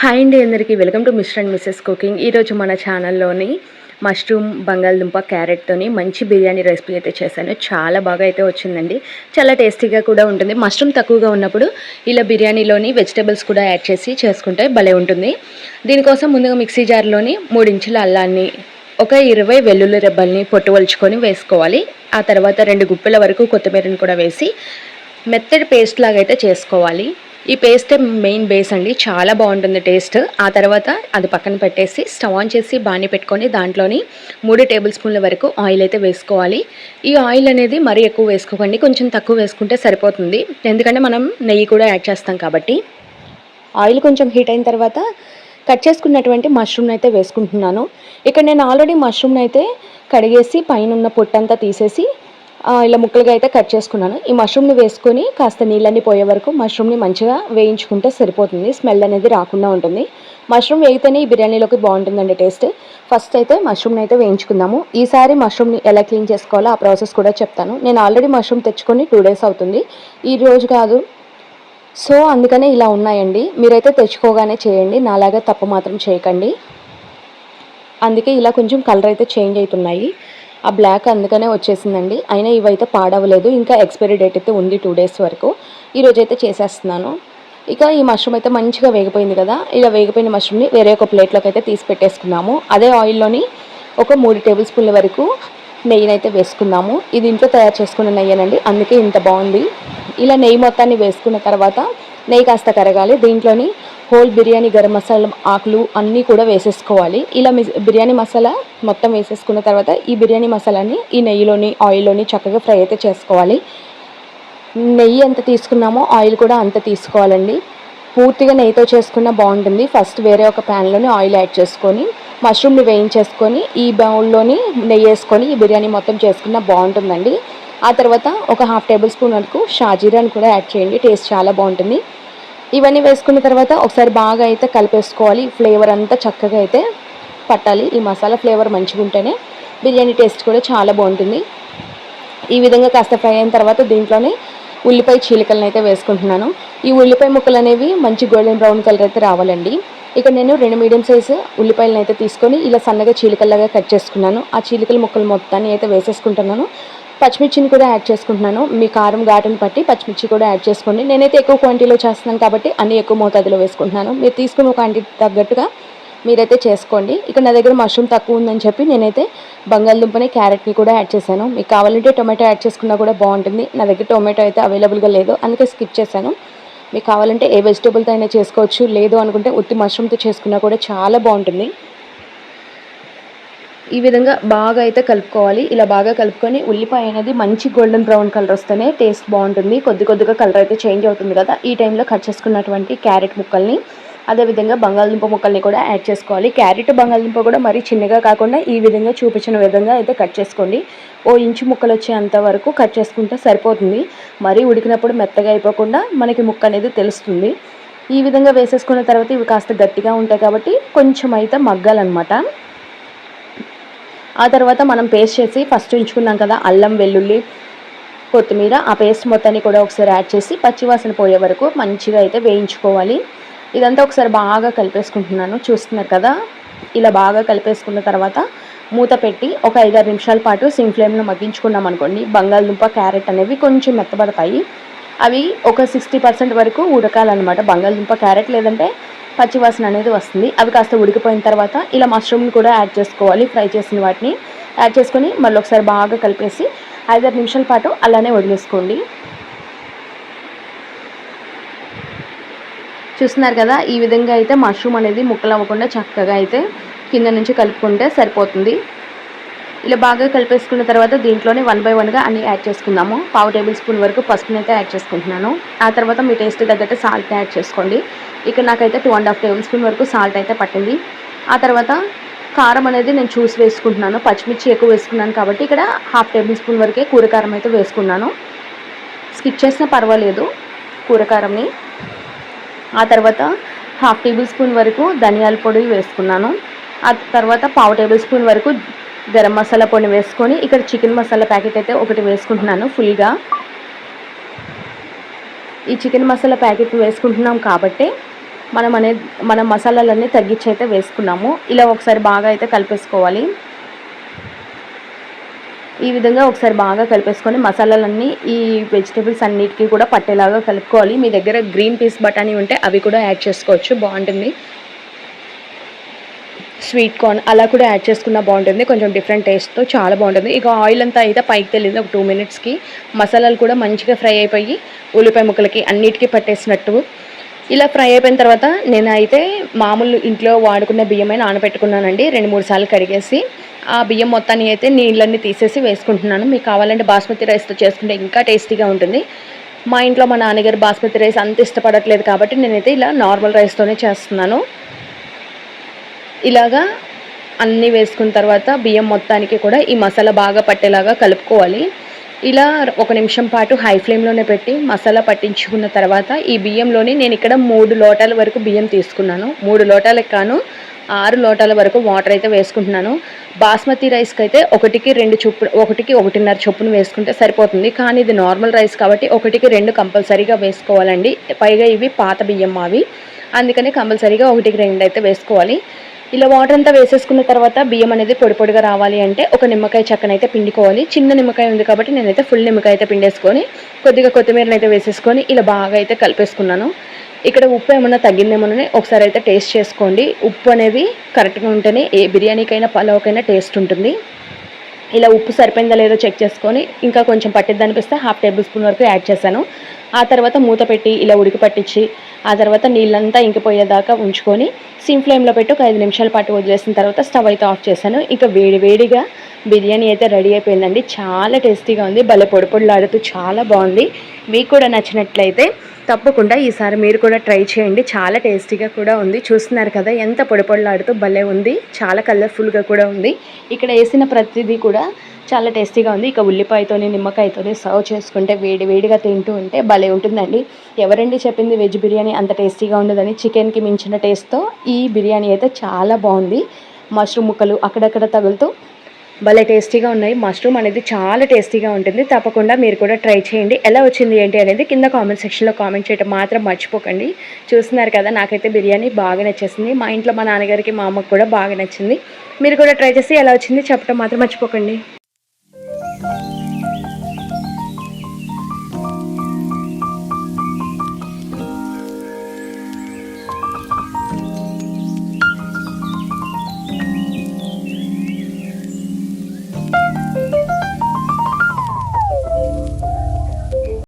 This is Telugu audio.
హాయ్ అండి అందరికీ. Welcome to Mr and Mrs cooking. ఈరోజు మన ఛానల్లోని మష్రూమ్ బంగాళదుంప క్యారెట్తోని మంచి బిర్యానీ రెసిపీ అయితే చేశాను. చాలా బాగా అయితే వచ్చిందండి. చాలా టేస్టీగా కూడా ఉంటుంది. మష్రూమ్ తక్కువగా ఉన్నప్పుడు ఇలా బిర్యానీలోని వెజిటేబుల్స్ కూడా యాడ్ చేసి చేసుకుంటే భలే ఉంటుంది. దీనికోసం ముందుగా మిక్సీ జార్లోని మూడించుల అల్లాన్ని ఒక ఇరవై వెల్లుల్లి రెబ్బల్ని పొట్టువలుచుకొని వేసుకోవాలి. ఆ తర్వాత రెండు గుప్పెల వరకు కొత్తిమీరని కూడా వేసి మెత్తడి పేస్ట్ లాగా అయితే చేసుకోవాలి. ఈ పేస్ట్ మెయిన్ బేస్ అండి. చాలా బాగుంటుంది టేస్ట్ ఆ తర్వాత అది పక్కన పెట్టేసి స్టవ్ ఆన్ చేసి బాగానే పెట్టుకొని దాంట్లోని మూడు టేబుల్ స్పూన్ల వరకు ఆయిల్ అయితే వేసుకోవాలి. ఈ ఆయిల్ అనేది మరీ ఎక్కువ వేసుకోకండి. కొంచెం తక్కువ వేసుకుంటే సరిపోతుంది. ఎందుకంటే మనం నెయ్యి కూడా యాడ్ చేస్తాం కాబట్టి. ఆయిల్ కొంచెం హీట్ అయిన తర్వాత కట్ చేసుకున్నటువంటి మష్రూమ్ని అయితే వేసుకుంటున్నాను. ఇక్కడ నేను ఆల్రెడీ మష్రూమ్ని అయితే కడిగేసి పైన ఉన్న పొట్టంతా తీసేసి ఇలా ముక్కలుగా అయితే కట్ చేసుకున్నాను. ఈ మష్రూమ్ని వేసుకొని కాస్త నీళ్ళని పోయే వరకు మష్రూమ్ని మంచిగా వేయించుకుంటే సరిపోతుంది. స్మెల్ అనేది రాకుండా ఉంటుంది. మష్రూమ్ వేగితేనే ఈ బిర్యానీలోకి బాగుంటుందండి టేస్ట్. ఫస్ట్ అయితే మష్రూమ్ని అయితే వేయించుకుందాము. ఈసారి మష్రూమ్ని ఎలా క్లీన్ చేసుకోవాలో ఆ ప్రాసెస్ కూడా చెప్తాను. నేను ఆల్రెడీ మష్రూమ్ తెచ్చుకొని టూ డేస్ అవుతుంది. ఈ రోజు కాదు. సో అందుకనే ఇలా ఉన్నాయండి. మీరైతే తెచ్చుకోగానే చేయండి. నాలాగా తప్పు మాత్రం చేయకండి. అందుకే ఇలా కొంచెం కలర్ అయితే చేంజ్ అవుతున్నాయి. ఆ బ్లాక్ అందుకనే వచ్చేసిందండి. అయినా ఇవైతే పాడవలేదు. ఇంకా ఎక్స్పైరీ డేట్ అయితే ఉంది టూ డేస్ వరకు. ఈరోజు అయితే చేసేస్తున్నాను. ఇక ఈ మష్రూమ్ అయితే మంచిగా వేగిపోయింది కదా. ఇలా వేగిపోయిన మష్రూమ్ని వేరే ఒక ప్లేట్లోకి అయితే తీసి పెట్టేసుకున్నాము. అదే ఆయిల్లోని ఒక మూడు టేబుల్ స్పూన్ల వరకు నెయ్యిని అయితే వేసుకున్నాము. ఇది ఇంట్లో తయారు చేసుకున్న నెయ్యనండి. అందుకే ఇంత బాగుంది. ఇలా నెయ్యి మొత్తాన్ని వేసుకున్న తర్వాత నెయ్యి కాస్త కరగాలి. దీంట్లోని హోల్ బిర్యానీ గరం మసాలా ఆకులు అన్నీ కూడా వేసేసుకోవాలి. ఇలా బిర్యానీ మసాలా మొత్తం వేసేసుకున్న తర్వాత ఈ బిర్యానీ మసాలాని ఈ నెయ్యిలోని ఆయిల్లోని చక్కగా ఫ్రై అయితే చేసుకోవాలి. నెయ్యి ఎంత తీసుకున్నామో ఆయిల్ కూడా అంత తీసుకోవాలండి. పూర్తిగా నెయ్యితో చేసుకున్న బాగుంటుంది. ఫస్ట్ వేరే ఒక ప్యాన్లోని ఆయిల్ యాడ్ చేసుకొని మష్రూమ్ని వేయించేసుకొని ఈ బౌల్లోని నెయ్యి వేసుకొని ఈ బిర్యానీ మొత్తం చేసుకున్న బాగుంటుందండి. ఆ తర్వాత ఒక హాఫ్ టేబుల్ స్పూన్ వరకు షాజీరాని కూడా యాడ్ చేయండి టేస్ట్ చాలా బాగుంటుంది. ఇవన్నీ వేసుకున్న తర్వాత ఒకసారి బాగా అయితే కలిపేసుకోవాలి. ఫ్లేవర్ అంతా చక్కగా అయితే పట్టాలి. ఈ మసాలా ఫ్లేవర్ మంచిగా ఉంటేనే బిర్యానీ టేస్ట్ కూడా చాలా బాగుంటుంది. ఈ విధంగా కాస్త ఫ్రై అయిన తర్వాత దీంట్లోనే ఉల్లిపాయ చీలికలను అయితే వేసుకుంటున్నాను. ఈ ఉల్లిపాయ ముక్కలు అనేవి మంచి గోల్డెన్ బ్రౌన్ కలర్ అయితే రావాలండి. ఇక్కడ నేను రెండు మీడియం సైజు ఉల్లిపాయలను అయితే తీసుకొని ఇలా సన్నగా చీలికల్లాగా కట్ చేసుకున్నాను. ఆ చీలికల ముక్కలు మొత్తాన్ని అయితే వేసేసుకుంటున్నాను. పచ్చిమిర్చిని కూడా యాడ్ చేసుకుంటున్నాను. మీ కారం ఘాటును బట్టి పచ్చిమిర్చి కూడా యాడ్ చేసుకోండి. నేనైతే ఎక్కువ క్వాంటిటీలో చేస్తున్నాను కాబట్టి అన్ని ఎక్కువ మోతాదులో వేసుకుంటున్నాను. మీరు తీసుకున్న క్వాంటిటీ తగ్గట్టుగా మీరైతే చేసుకోండి. ఇక్కడ నా దగ్గర మష్రూమ్ తక్కువ ఉందని చెప్పి నేనైతే బంగాళదుంపని క్యారెట్ని కూడా యాడ్ చేశాను. మీకు కావాలంటే టొమాటో యాడ్ చేసుకున్నా కూడా బాగుంటుంది. నా దగ్గర టొమాటో అయితే అవైలబుల్గా లేదు. అందుకే స్కిప్ చేశాను. మీకు కావాలంటే ఏ వెజిటేబుల్తో అయినా చేసుకోవచ్చు. లేదు అనుకుంటే ఉత్తి మష్రూమ్తో చేసుకున్నా కూడా చాలా బాగుంటుంది. ఈ విధంగా బాగా అయితే కలుపుకోవాలి. ఇలా బాగా కలుపుకొని ఉల్లిపాయ అనేది మంచి గోల్డెన్ బ్రౌన్ కలర్ వస్తేనే టేస్ట్ బాగుంటుంది. కొద్ది కొద్దిగా కలర్ అయితే చేంజ్ అవుతుంది కదా. ఈ టైంలో కట్ చేసుకున్నటువంటి క్యారెట్ ముక్కల్ని అదేవిధంగా బంగాళదుంప ముక్కల్ని కూడా యాడ్ చేసుకోవాలి. క్యారెట్ బంగాళదుంప కూడా మరీ చిన్నగా కాకుండా ఈ విధంగా చూపించిన విధంగా అయితే కట్ చేసుకోండి. ఓ ఇంచు ముక్కలు వచ్చేంత వరకు కట్ చేసుకుంటే సరిపోతుంది. మరీ ఉడికినప్పుడు మెత్తగా అయిపోకుండా మనకి ముక్క అనేది తెలుస్తుంది. ఈ విధంగా వేసేసుకున్న తర్వాత ఇవి కాస్త గట్టిగా ఉంటాయి కాబట్టి కొంచెం అయితే మగ్గాలన్నమాట. ఆ తర్వాత మనం పేస్ట్ చేసి ఫస్ట్ ఉంచుకున్నాం కదా అల్లం వెల్లుల్లి కొత్తిమీర. ఆ పేస్ట్ మొత్తాన్ని కూడా ఒకసారి యాడ్ చేసి పచ్చివాసన పోయే వరకు మంచిగా అయితే వేయించుకోవాలి. ఇదంతా ఒకసారి బాగా కలిపేసుకుంటున్నాను. చూస్తున్నారు కదా ఇలా బాగా కలిపేసుకున్న తర్వాత మూత పెట్టి ఒక ఐదారు నిమిషాల పాటు సిమ్ ఫ్లేమ్లో మగ్గించుకున్నాం అనుకోండి. బంగాళదుంప క్యారెట్ అనేవి కొంచెం మెత్తబడతాయి. అవి ఒక సిక్స్టీ పర్సెంట్ వరకు ఉడకాలన్నమాట. బంగాళదుంప క్యారెట్ లేదంటే పచ్చివాసన అనేది వస్తుంది. అవి కాస్త ఉడికిపోయిన తర్వాత ఇలా మష్రూమ్ని కూడా యాడ్ చేసుకోవాలి. ఫ్రై చేసిన వాటిని యాడ్ చేసుకొని మళ్ళీ ఒకసారి బాగా కలిపేసి ఐదారు నిమిషాల పాటు అలానే వదిలేసుకోండి. చూస్తున్నారు కదా ఈ విధంగా అయితే మష్రూమ్ అనేది ముక్కలు అవ్వకుండా చక్కగా అయితే కింద నుంచి కలుపుకుంటే సరిపోతుంది. ఇలా బాగా కలిపేసుకున్న తర్వాత దీంట్లోనే వన్ బై వన్గా అన్ని యాడ్ చేసుకుందాము. పావు టేబుల్ స్పూన్ వరకు పసుపుని అయితే యాడ్ చేసుకుంటున్నాను. ఆ తర్వాత మీ టేస్ట్ తగ్గట్టు సాల్ట్ యాడ్ చేసుకోండి. ఇక్కడ నాకైతే two and half tablespoon వరకు సాల్ట్ అయితే పట్టింది. ఆ తర్వాత కారం అనేది నేను చూసి వేసుకుంటున్నాను. పచ్చిమిర్చి ఎక్కువ వేసుకున్నాను కాబట్టి ఇక్కడ హాఫ్ టేబుల్ స్పూన్ వరకే కూరకారం అయితే వేసుకున్నాను. స్కిప్ చేసినా పర్వాలేదు కూరకారంని ఆ తర్వాత హాఫ్ టేబుల్ స్పూన్ వరకు ధనియాల పొడి వేసుకున్నాను. ఆ తర్వాత పావు టేబుల్ స్పూన్ వరకు గరం మసాలా పొడి వేసుకొని ఇక్కడ చికెన్ మసాలా ప్యాకెట్ అయితే ఒకటి వేసుకుంటున్నాను ఫుల్గా. ఈ చికెన్ మసాలా ప్యాకెట్ వేసుకుంటున్నాం కాబట్టి మనం అనే మన మసాలాలన్నీ తగ్గించి అయితే వేసుకున్నాము. ఇలా ఒకసారి బాగా అయితే కలిపేసుకోవాలి. ఈ విధంగా ఒకసారి బాగా కలిపేసుకొని మసాలాలన్నీ ఈ వెజిటేబుల్స్ అన్నిటికీ కూడా పట్టేలాగా కలుపుకోవాలి. మీ దగ్గర గ్రీన్ పీస్ బఠానీ ఉంటే అవి కూడా యాడ్ చేసుకోవచ్చు. బాగుంటుంది. స్వీట్ కార్న్ అలా కూడా యాడ్ చేసుకున్న బాగుంటుంది. కొంచెం డిఫరెంట్ టేస్ట్తో చాలా బాగుంటుంది. ఇక ఆయిల్ అంతా అయితే పైకి తెలియదు ఒక టూ మినిట్స్కి మసాలాలు కూడా మంచిగా ఫ్రై అయిపోయి ఉల్లిపాయ ముక్కలకి అన్నిటికీ పట్టేసినట్టు. ఇలా ఫ్రై అయిపోయిన తర్వాత నేనైతే మామూలు ఇంట్లో వాడుకున్న బియ్యమే నానబెట్టుకున్నానండి. రెండు మూడు సార్లు కడిగేసి ఆ బియ్యం మొత్తాన్ని అయితే నీళ్ళన్నీ తీసేసి వేసుకుంటున్నాను. మీకు కావాలంటే బాస్మతి రైస్తో చేసుకుంటే ఇంకా టేస్టీగా ఉంటుంది. మా ఇంట్లో మా నాన్నగారు బాస్మతి రైస్ అంత ఇష్టపడట్లేదు కాబట్టి నేనైతే ఇలా నార్మల్ రైస్తోనే చేస్తున్నాను. ఇలాగా అన్నీ వేసుకున్న తర్వాత బియ్యం మొత్తానికి కూడా ఈ మసాలా బాగా పట్టేలాగా కలుపుకోవాలి. ఇలా ఒక నిమిషం పాటు హై ఫ్లేమ్లోనే పెట్టి మసాలా పట్టించుకున్న తర్వాత ఈ బియ్యంలోని నేను ఇక్కడ మూడు లోటాల వరకు బియ్యం తీసుకున్నాను. మూడు లోటాలకు కాను ఆరు లోటాల వరకు వాటర్ అయితే వేసుకుంటున్నాను. బాస్మతి రైస్కి అయితే ఒకటికి రెండు చొప్పు ఒకటికి ఒకటిన్నర చొప్పును వేసుకుంటే సరిపోతుంది. కానీ ఇది నార్మల్ రైస్ కాబట్టి ఒకటికి రెండు కంపల్సరీగా వేసుకోవాలండి. పైగా ఇవి పాత బియ్యం మావి. అందుకని కంపల్సరీగా ఒకటికి రెండు అయితే వేసుకోవాలి. ఇలా వాటర్ అంతా వేసేసుకున్న తర్వాత బియ్యం అనేది పొడి పొడిగా రావాలి అంటే ఒక నిమ్మకాయ చక్కనైతే పిండుకోవాలి. చిన్న నిమ్మకాయ ఉంది కాబట్టి నేనైతే ఫుల్ నిమ్మకాయ అయితే పిండేసుకొని కొద్దిగా కొత్తిమీరని అయితే వేసేసుకొని ఇలా బాగా అయితే కలిపేసుకున్నాను. ఇక్కడ ఉప్పు ఏమన్నా తగ్గిందేమోనని ఒకసారి అయితే టేస్ట్ చేసుకోండి. ఉప్పు అనేది కరెక్ట్గా ఉంటేనే ఏ బిర్యానీకైనా పలావ్కైనా టేస్ట్ ఉంటుంది. ఇలా ఉప్పు సరిపోయిందా లేదో చెక్ చేసుకొని ఇంకా కొంచెం పట్టిద్ది అనిపిస్తే హాఫ్ టేబుల్ స్పూన్ వరకు యాడ్ చేశాను. ఆ తర్వాత మూత పెట్టి ఇలా ఉడికి పట్టించి ఆ తర్వాత నీళ్ళంతా ఇంకిపోయేదాకా ఉంచుకొని సిమ్ ఫ్లేమ్లో పెట్టి ఒక ఐదు నిమిషాల పాటు వదిలేసిన తర్వాత స్టవ్ అయితే ఆఫ్ చేశాను. ఇక వేడి వేడిగా బిర్యానీ అయితే రెడీ అయిపోయిందండి. చాలా టేస్టీగా ఉంది. భలే పొడి పొడిలాడుతూ చాలా బాగుంది. మీకు కూడా నచ్చినట్లయితే తప్పకుండా ఈసారి మీరు కూడా ట్రై చేయండి. చాలా టేస్టీగా కూడా ఉంది. చూస్తున్నారు కదా ఎంత పొడి పొడిలాడుతూ భలే ఉంది. చాలా కలర్ఫుల్గా కూడా ఉంది. ఇక్కడ వేసిన ప్రతిదీ కూడా చాలా టేస్టీగా ఉంది. ఇక ఉల్లిపాయతోని నిమ్మకాయతోని సర్వ్ చేసుకుంటే వేడి వేడిగా తింటూ ఉంటే భలే ఉంటుందండి. ఎవరండి చెప్పింది వెజ్ బిర్యానీ అంత టేస్టీగా ఉండదని? చికెన్కి మించిన టేస్ట్తో ఈ బిర్యానీ అయితే చాలా బాగుంది. మష్రూమ్ ముక్కలు అక్కడక్కడ తగులుతూ భలే టేస్టీగా ఉన్నాయి. మష్రూమ్ అనేది చాలా టేస్టీగా ఉంటుంది. తప్పకుండా మీరు కూడా ట్రై చేయండి. ఎలా వచ్చింది ఏంటి అనేది కింద కామెంట్ సెక్షన్లో కామెంట్ చేయడం మాత్రం మర్చిపోకండి. చూస్తున్నారు కదా నాకైతే బిర్యానీ బాగా నచ్చేసింది. మా ఇంట్లో మా నాన్నగారికి మా అమ్మకు కూడా బాగా నచ్చింది. మీరు కూడా ట్రై చేసి ఎలా వచ్చింది చెప్పడం మాత్రం మర్చిపోకండి.